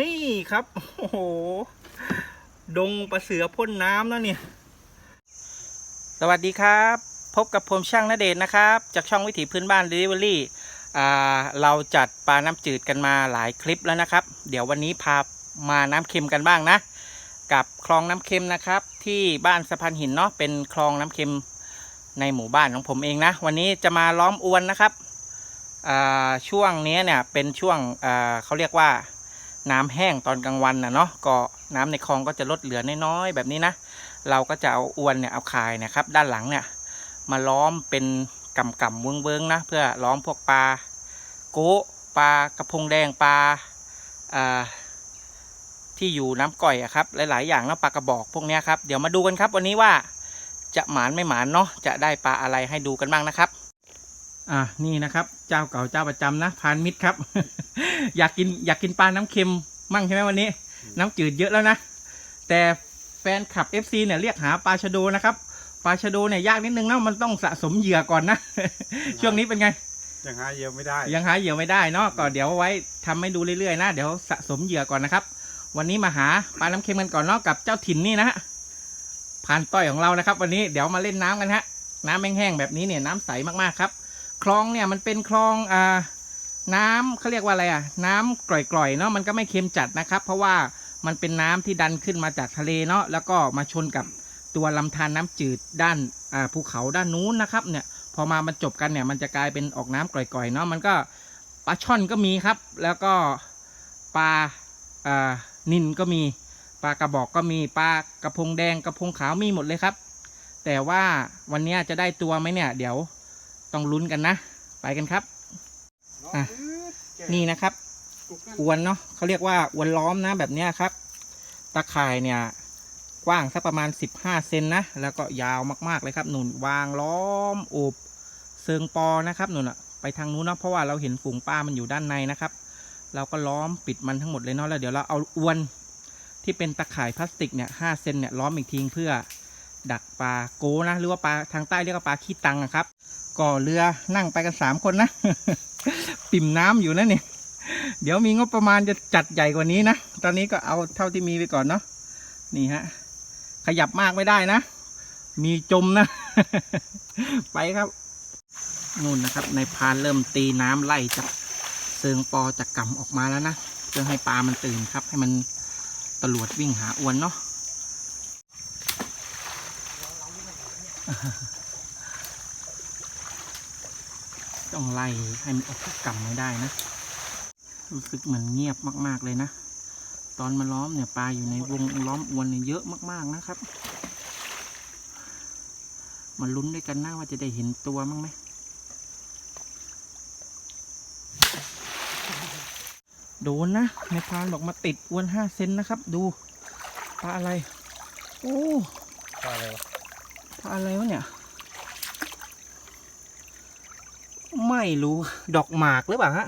นี่ครับ โอ้โห ดงปลาเสือพ่นน้ำแล้วเนี่ย สวัสดีครับ พบกับผมช่างนเดชน์นะครับ จากช่องวิถีพื้นบ้าน Delivery อ่าเราจัดปลาน้ำจืดกันมาหลายคลิปแล้วนะครับ เดี๋ยววันนี้พามาน้ำเค็มกันบ้างนะ กับคลองน้ำเค็มนะครับ ที่บ้านสะพานหินเนาะ เป็นคลองน้ำเค็มในหมู่บ้านของผมเองนะ วันนี้จะมาล้อมอวนนะครับช่วงนี้เนี่ยเป็นช่วงเขาเรียกว่า น้ำแห้งตอนกลางวันนะเนาะก็น้ำในคลองก็จะลดเหลือน้อยๆแบบนี้นะ เราก็จะเอาอวนเนี่ยเอาคายนะครับ ด้านหลังเนี่ยมาล้อมเป็นกำกำเวิงเวิงๆนะเพื่อล้อมพวกปลาโก้ปลากระพงแดงปลาที่อยู่น้ำก่อยอะครับ หลาย ๆ อย่างนะปลากระบอกพวกนี้ครับเดี๋ยวมาดูกันครับ วันนี้ว่าจะหมานไม่หมานเนาะจะได้ปลาอะไรให้ดูกันบ้างนะครับ อ่านี่นะครับ เจ้าเก่าเจ้าประจำนะพานมิตรครับ อยากกินอยากกินปลาน้ำเค็มมั่งใช่ไหมวันนี้ น้ำจืดเยอะแล้วนะ แต่แฟนคลับ FC เนี่ยเรียกหาปลาชะโดนะครับปลาชะโดเนี่ยยากนิดนึงนะมันต้องสะสมเหยื่อก่อนนะ ช่วงนี้เป็นไง ยังหาเหยื่อไม่ได้ ยังหาเหยื่อไม่ได้เนาะก็เดี๋ยวไว้ทำให้ดูเรื่อยๆนะเดี๋ยวสะสมเหยื่อก่อนนะครับ วันนี้มาหาปลาน้ำเค็มกันก่อนเนาะกับเจ้าถิ่นนี่นะฮะพานต้อยของเรานะครับ วันนี้เดี๋ยวมาเล่นน้ำกันฮะน้ำแห้งๆแบบนี้เนี่ยน้ำใสมากๆครับ คลองเนี่ยมันเป็นคลองอ่าน้ำเขาเรียกว่าอะไรอะ น้ำกร่อยๆเนาะมันก็ไม่เค็มจัดนะครับ เพราะว่ามันเป็นน้ำที่ดันขึ้นมาจากทะเลเนาะแล้วก็มาชนกับตัวลำธารน้ำจืดด้านอ่าภูเขาด้านนู้นนะครับเนี่ยพอมามันจบกันเนี่ยมันจะกลายเป็นออกน้ำกร่อยๆเนาะมันก็ปลาช่อนก็มีครับ แล้วก็ปลาอ่านินก็มีปลากระบอกก็มีปลากระพงแดงกระพงขาวมีหมดเลยครับ แต่ว่าวันนี้จะได้ตัวไหมเนี่ย เดี๋ยว ต้องลุ้นกันนะ ไปกันครับอะนี่นะครับ อวนเนาะเขาเรียกว่าอวนล้อมนะแบบเนี้ยครับ ตะข่ายเนี่ย กว้างสักประมาณ 15 เซนนะ แล้วก็ยาวมากๆเลยครับ หนุนวางล้อมโอบเซิงปอนะครับ หนุนอะไปทางนู้นเนาะเพราะว่าเราเห็นฝูงปลามันอยู่ด้านในนะครับ เราก็ล้อมปิดมันทั้งหมดเลยเนาะแล้วเดี๋ยวเราเอาอวนที่เป็นตะข่ายพลาสติกเนี่ยห้าเซนเนี่ยล้อมอีกทีเพื่อดักปลาโกนะ หรือว่าปลาทางใต้เรียกว่าปลาขี้ตังนะครับ ก็เรือนั่งไปกันสามคนนะ ปิ่มน้ำอยู่นะเนี่ย เดี๋ยวมีงบประมาณจะจัดใหญ่กว่านี้นะ ตอนนี้ก็เอาเท่าที่มีไปก่อนเนาะนี่ฮะ ขยับมากไม่ได้นะ มีจมนะ ไปครับนู่นนะครับ ในพานเริ่มตีน้ำไล่จากเซิงปอจากกำออกมาแล้วนะเพื่อให้ปลามันตื่นครับ ให้มันตะลวดวิ่งหาอวนเนาะ ต้องไล่ให้มันออกจากกำไม่ได้นะ รู้สึกเหมือนเงียบมากๆเลยนะ ตอนมาล้อมเนี่ยปลาอยู่ในวงล้อมอวนเนี่ยเยอะมากๆนะครับมาลุ้นด้วยกันนะว่าจะได้เห็นตัวมั้งไหม โดนนะในพรานบอกมาติดอวนห้าเซนนะครับ ดูปลาอะไร โอ้ปลาอะไรวะปลาอะไรวะเนี่ย ไม่รู้ดอกหมากหรือเปล่าฮะ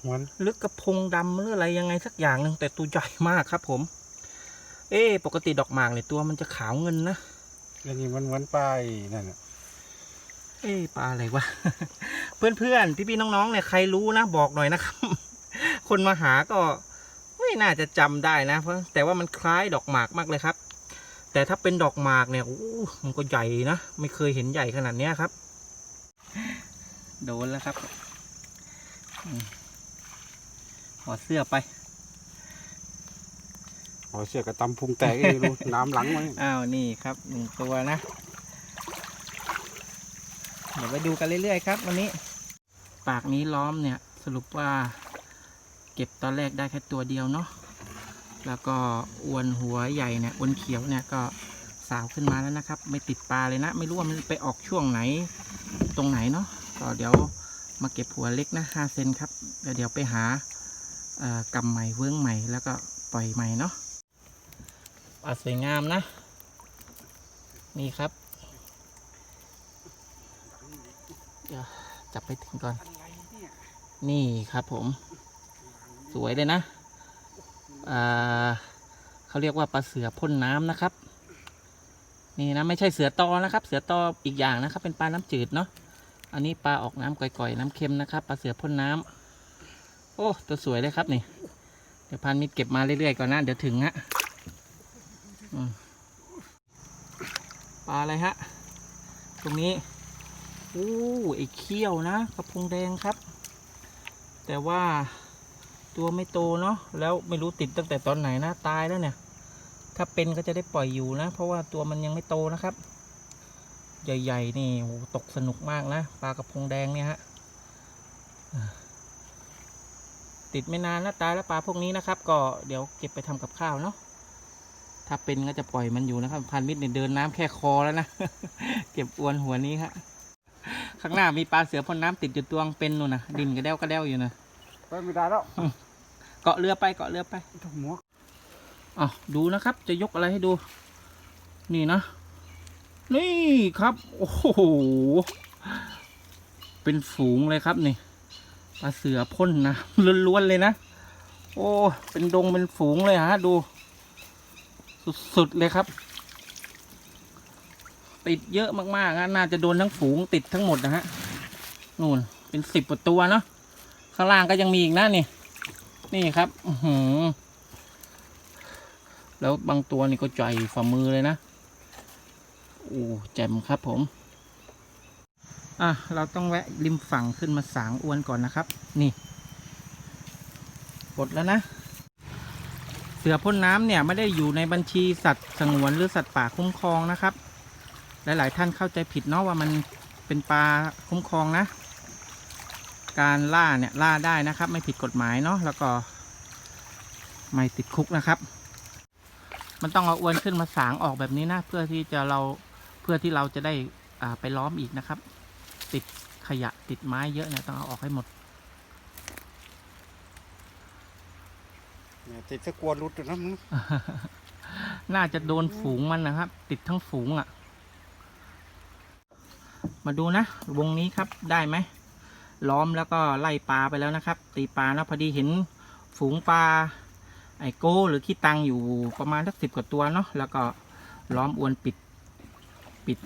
เหมือนลึกกระพงดำหรืออะไรยังไงสักอย่างหนึ่งแต่ตัวใหญ่มากครับ ผม เอ๊ะปกติดอกหมากเนี่ยตัวมันจะขาวเงินนะอันนี้มันเหมือนปลาไอ้นั่นน่ะเอ๊ะปลาอะไรวะ เพื่อนๆ พี่ๆ น้องๆ เนี่ยใครรู้นะบอกหน่อยนะครับ คนมาหาก็ไม่น่าจะจำได้นะเพราะแต่ว่ามันคล้ายดอกหมากมากเลยครับ แต่ถ้าเป็นดอกหมากเนี่ยโอ้มันก็ใหญ่นะ ไม่เคยเห็นใหญ่ขนาดเนี้ยครับ โดนแล้วครับอืมถอดเสื้อไปเอาเชือกกระตำพุงแตกอีกดูน้ำหลังมันอ้าวนี่ครับหนึ่งตัวนะ เดี๋ยวไปดูกันเรื่อยๆครับ วันนี้ ปากนี้ล้อมเนี่ย สรุปว่า เก็บตอนแรกได้แค่ตัวเดียวเนาะแล้วก็อวนหัวใหญ่เนี่ยอวนเขียวเนี่ยก็สาวขึ้นมาแล้วนะครับ ไม่ติดปลาเลยนะ ไม่รู้ว่ามันไปออกช่วงไหนตรงไหนเนาะ ก็เดี๋ยวมาเก็บหัวเล็กนะห้าเซนครับเดี๋ยวเดี๋ยวไปหาเอ่อกำใหม่เวิ้งใหม่แล้วก็ปล่อยใหม่เนาะปลาสวยงามนะ นี่ครับ เดี๋ยวจับไปถึงก่อน นี่ครับผม สวยเลยนะเขาเรียกว่าปลาเสือพ่นน้ำนะครับ นี่นะไม่ใช่เสือตอนะครับ เสือตออีกอย่างนะครับ เป็นปลาน้ำจืดเนาะ อันนี้ปลาออกน้ำก่อยๆน้ำเค็มนะครับปลาเสือพ่นน้ำโอ้ตัวสวยเลยครับนี่ เดี๋ยวพันมิตรเก็บมาเรื่อยๆก่อนนะเดี๋ยวถึงฮะปลาอะไรฮะ ตรงนี้โอ้ไอ้เขี้ยวนะกระพงแดงครับ แต่ว่าตัวไม่โตเนาะแล้วไม่รู้ติดตั้งแต่ตอนไหนนะตายแล้วเนี่ย ถ้าเป็นก็จะได้ปล่อยอยู่นะ เพราะว่าตัวมันยังไม่โตนะครับ ใหญ่ๆนี่โอ้ตกสนุกมากนะ ปลากระพงแดงเนี่ยฮะอ่าติดไม่นานนะตายแล้วปลาพวกนี้นะครับ ก็เดี๋ยวเก็บไปทำกับข้าวเนาะถ้าเป็นก็จะปล่อยมันอยู่นะครับ พันมิตรเนี่ยเดินน้ำแค่คอแล้วนะ เก็บอวนหัวนี้ฮะข้างหน้ามีปลาเสือพ่นน้ำติดอยู่ตัวงเป็นนู่นนะดินกระเด้วกระเด้วอยู่นะไปไม่ได้แล้วเกาะเรือไปเกาะเรือไปทุกหมวกอะดูนะครับ จะยกอะไรให้ดู นี่นะ นี่ครับโอ้โหเป็นฝูงเลยครับนี่ปลาเสือพ่นนะล้วนๆเลยนะโอ้เป็นดงเป็นฝูงเลยฮะดู สุดๆเลยครับ ติดเยอะมากๆนะน่าจะโดนทั้งฝูงติดทั้งหมดนะฮะนู่นเป็นสิบกว่าตัวเนาะข้างล่างก็ยังมีอีกนะนี่ นี่ครับ อืแล้วบางตัวนี่ก็ใหญ่ฝ่ามือเลยนะ โอ้แจ่มครับผม อะ เราต้องแวะริมฝั่งขึ้นมาสางอวนก่อนนะครับ นี่ปลดแล้วนะ เสือพ่นน้ำเนี่ย ไม่ได้อยู่ในบัญชีสัตว์สงวนหรือสัตว์ป่าคุ้มครองนะครับ หลาย ๆ ท่านเข้าใจผิดเนาะว่ามันเป็นปลาคุ้มครองนะ การล่าเนี่ยล่าได้นะครับ ไม่ผิดกฎหมายเนาะแล้วก็ ไม่ติดคุกนะครับ มันต้องเอาอวนขึ้นมาสางออกแบบนี้นะ เพื่อที่จะเรา เพื่อที่เราจะได้อ่าไปล้อมอีกนะครับ ติดขยะติดไม้เยอะเนี่ยต้องเอาออกให้หมดเนี่ยติดตะกลัวรุดอยู่นะมึงน่าจะโดนฝูงมันนะครับ ติดทั้งฝูงอะ่ะ มาดูนะ วงนี้ครับได้ไหมล้อมแล้วก็ไล่ปลาไปแล้วนะครับ ตีปลานะพอดีเห็นฝูงปลาไอโก้หรือขี้ตังอยู่ประมาณสักสิบกว่าตัวเนาะแล้วก็ล้อมอวนปิด ปิด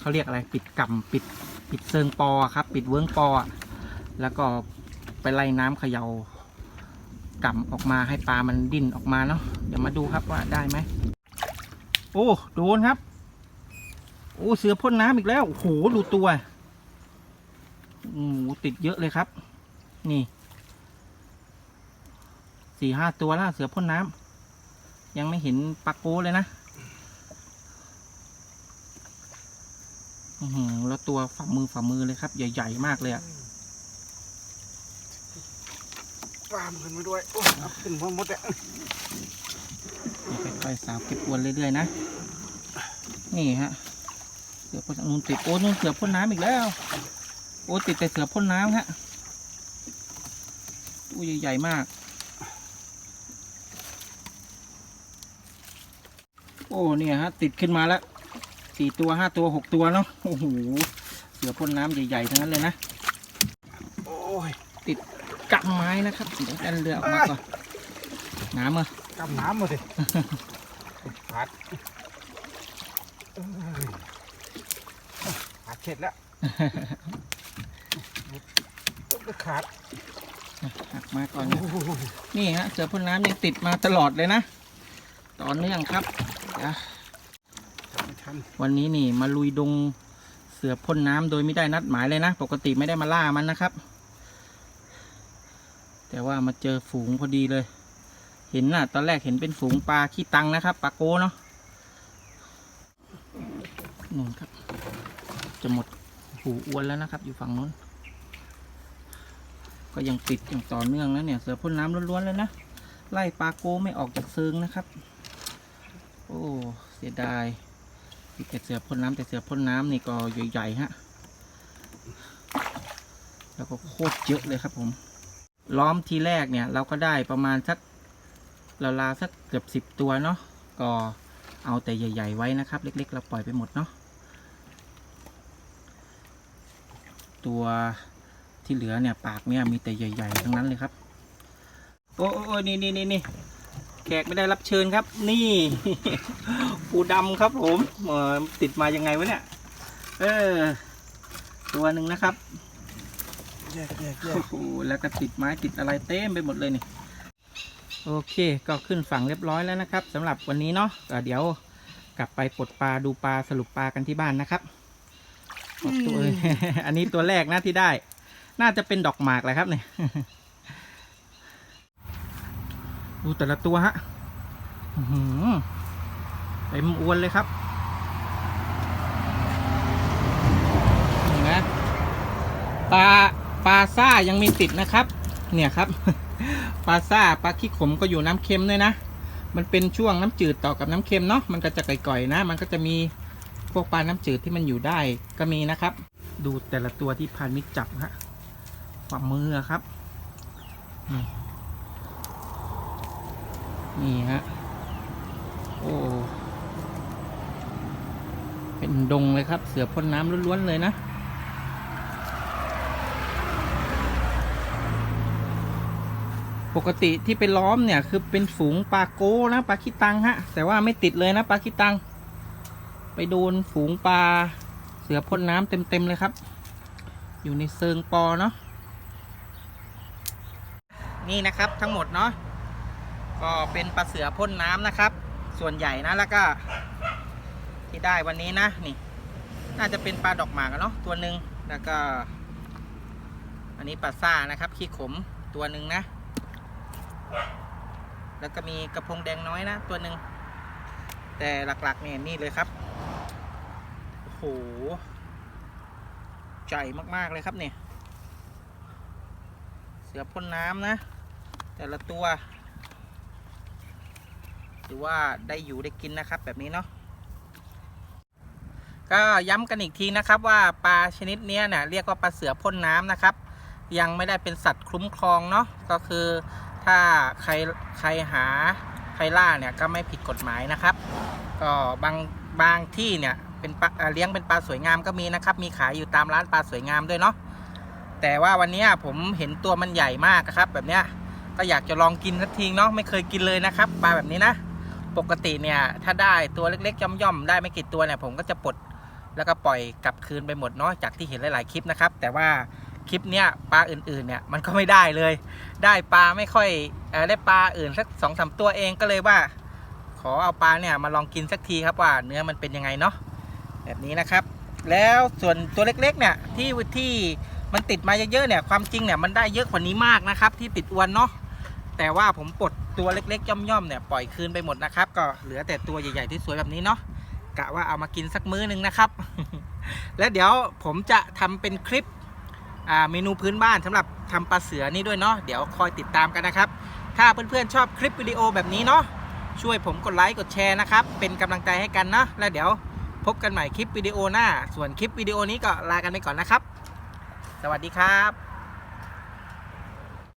เขาเรียกอะไรปิดก่ำปิดปิดเซิงปอครับ ปิดเวิ้งปอ แล้วก็ไปไล่น้ำเขยา่าก่ำออกมาให้ปลามันดิ้นออกมาเนาะเดี๋ยวมาดูครับว่าได้ไหมโอ้โดนครับ โอ้เสือพ่นน้ำอีกแล้วโอ้โหดูตัวโอ้ติดเยอะเลยครับ นี่สี่ห้าตัวแล้วเสือพ่นน้ำยังไม่เห็นปลาโก้เลยนะอือหือ แล้วตัวฝ่ามือฝ่ามือเลยครับ ใหญ่ ๆ มากเลยอะปลามขึ้นมาด้วยโอ้ยเอาขึ้นมาหมดอะนี่ค่อยๆสาวเก็บอวนเรื่อยๆนะ นี่ฮะ เสือพ่นนูนติดโอ้นูนเสือพ่นน้ำอีกแล้ว โอ้ติดแต่เสือพ่นน้ำฮะตัวใหญ่ๆมาก โอ้เนี่ยฮะ ติดขึ้นมาแล้ว สี่ตัวห้าตัวหกตัวเนาะโอ้โหเสือพ่นน้ำใหญ่ๆทั้งนั้นเลยนะโอ้ยกำไม้นะครับเดี๋ยวดันเรือออกมาก่อนน้ำอะกำน้ำมาสิขาดเอ้ยขาดเข็ดแล้วต้องขาดหักมาก่อนโอ้โหนี่ฮะเสือพ่นน้ำยังติดมาตลอดเลยนะต่อเนื่องครับอะไม่ทัน วันนี้นี่มาลุยดงเสือพ่นน้ำโดยไม่ได้นัดหมายเลยนะ ปกติไม่ได้มาล่ามันนะครับ แต่ว่ามาเจอฝูงพอดีเลย เห็นน่ะ ตอนแรกเห็นเป็นฝูงปลาขี้ตังนะครับปลาโก้เนาะนู่นครับ จะหมดหูอ้วนแล้วนะครับ อยู่ฝั่งนู้น ก็ยังติดอย่างต่อเนื่องนะเนี่ย เสือพ่นน้ำล้วนๆเลยนะ ไล่ปลาโก้ไม่ออกจากเซิงนะครับ โอ้ เสียดาย แต่เสือพ่นน้ำแต่เสือพ่นน้ำนี่ก็ใหญ่ๆฮะ แล้วก็โคตรเยอะเลยครับผม ล้อมทีแรกเนี่ย เราก็ได้ประมาณสักราวๆสักเกือบสิบตัวเนาะ ก็เอาแต่ใหญ่ ๆ ไว้นะครับ เล็ก ๆ เราปล่อยไปหมดเนาะ ตัวที่เหลือเนี่ย ปากเนี่ยมีแต่ใหญ่ ๆ ทั้งนั้นเลยครับ โอ้โอ้นี่นี่นี่นี่ แขกไม่ได้รับเชิญครับ นี่ปูดำครับผมเออติดมายังไงวะเนี่ย เออ ตัวหนึ่งนะครับแยกแยกแยกโอ้โหแล้วก็ติดไม้ติดอะไรเต็มไปหมดเลยนี่โอเค ก็ขึ้นฝั่งเรียบร้อยแล้วนะครับสำหรับวันนี้เนาะก็เดี๋ยวกลับไปปลดปลาดูปลาสรุปปลากันที่บ้านนะครับขอบตัวอันนี้ตัวแรกนะที่ได้ น่าจะเป็นดอกหมากแหละครับเนี่ย ดูแต่ละตัวฮะอื้อหือเต็มอวนเลยครับนไหมปลาปลาซ่ายังมีติดนะครับ เนี่ยครับปลาซ่าปลาขี้ขมก็อยู่น้ำเค็มด้วยนะ มันเป็นช่วงน้ำจืดต่อกับน้ำเค็มเนาะมันก็จะก่อยๆนะ มันก็จะมีพวกปลาน้ำจืดที่มันอยู่ได้ก็มีนะครับ ดูแต่ละตัวที่พานมิตรจับฮะฝ่ามือครับนี่ นี่ฮะ โอ้ เป็นดงเลยครับ เสือพ่นน้ำล้วนๆเลยนะ ปกติที่ไปล้อมเนี่ย คือเป็นฝูงปลาโก้นะปลาขี้ตังฮะ แต่ว่าไม่ติดเลยนะปลาขี้ตัง ไปโดนฝูงปลาเสือพ่นน้ำเต็มๆเลยครับ อยู่ในเซิงปอเนาะนี่นะครับทั้งหมดเนาะ ก็เป็นปลาเสือพ่นน้ำนะครับ ส่วนใหญ่นะแล้วก็ ที่ได้วันนี้นะนี่ น่าจะเป็นปลาดอกหมากเนาะตัวหนึ่งแล้วก็ อันนี้ปลาซ่านะครับ ขี้ขมตัวหนึ่งนะ แล้วก็มีกระพงแดงน้อยนะ ตัวหนึ่งแต่หลักๆเนี่ยนี่เลยครับโอ้โหใหญ่มากๆเลยครับเนี่ยเสือพ่นน้ำนะ แต่ละตัว ถือว่าได้อยู่ได้กินนะครับแบบนี้เนาะก็ย้ำกันอีกทีนะครับว่าปลาชนิดนี้เนี่ยเรียกว่าปลาเสือพ่นน้ำนะครับ ยังไม่ได้เป็นสัตว์คุ้มครองเนาะก็คือถ้าใครใครหาใครล่าเนี่ยก็ไม่ผิดกฎหมายนะครับ ก็บางบางที่เนี่ยเป็นปลาเลี้ยงเป็นปลาสวยงามก็มีนะครับ มีขายอยู่ตามร้านปลาสวยงามด้วยเนาะแต่ว่าวันนี้ผมเห็นตัวมันใหญ่มากครับ แบบเนี้ยก็อยากจะลองกินสักทีเนาะไม่เคยกินเลยนะครับปลาแบบนี้นะ ปกติเนี่ยถ้าได้ตัวเล็กๆย่อมๆได้ไม่กี่ตัวเนี่ยผมก็จะปลดแล้วก็ปล่อยกลับคืนไปหมดเนาะจากที่เห็นหลาย ๆ คลิปนะครับ แต่ว่าคลิปเนี้ยปลาอื่นๆเนี่ยมันก็ไม่ได้เลย ได้ปลาไม่ค่อยอได้ปลาอื่นสักสองสามตัวเองก็เลยว่า ขอเอาปลาเนี่ยมาลองกินสักทีครับว่าเนื้อมันเป็นยังไงเนาะแบบนี้นะครับ แล้วส่วนตัวเล็กๆเนี่ยที่ที่มันติดมาเยอะๆเนี่ยความจริงเนี่ยมันได้เยอะกว่านี้มากนะครับ ที่ติดอวนเนาะ แต่ว่าผมปลดตัวเล็กๆ ย่อมๆเนี่ยปล่อยคืนไปหมดนะครับ ก็เหลือแต่ตัวใหญ่ๆที่สวยแบบนี้เนาะกะว่าเอามากินสักมื้อนึงนะครับ แล้วเดี๋ยวผมจะทำเป็นคลิปเมนูพื้นบ้านสำหรับทำปลาเสือนี่ด้วยเนาะเดี๋ยวคอยติดตามกันนะครับ ถ้าเพื่อนๆชอบคลิปวิดีโอแบบนี้เนาะช่วยผมกดไลค์กดแชร์นะครับ เป็นกำลังใจให้กันนะแล้วเดี๋ยวพบกันใหม่คลิปวิดีโอหน้า ส่วนคลิปวิดีโอนี้ก็ลากันไปก่อนนะครับ สวัสดีครับ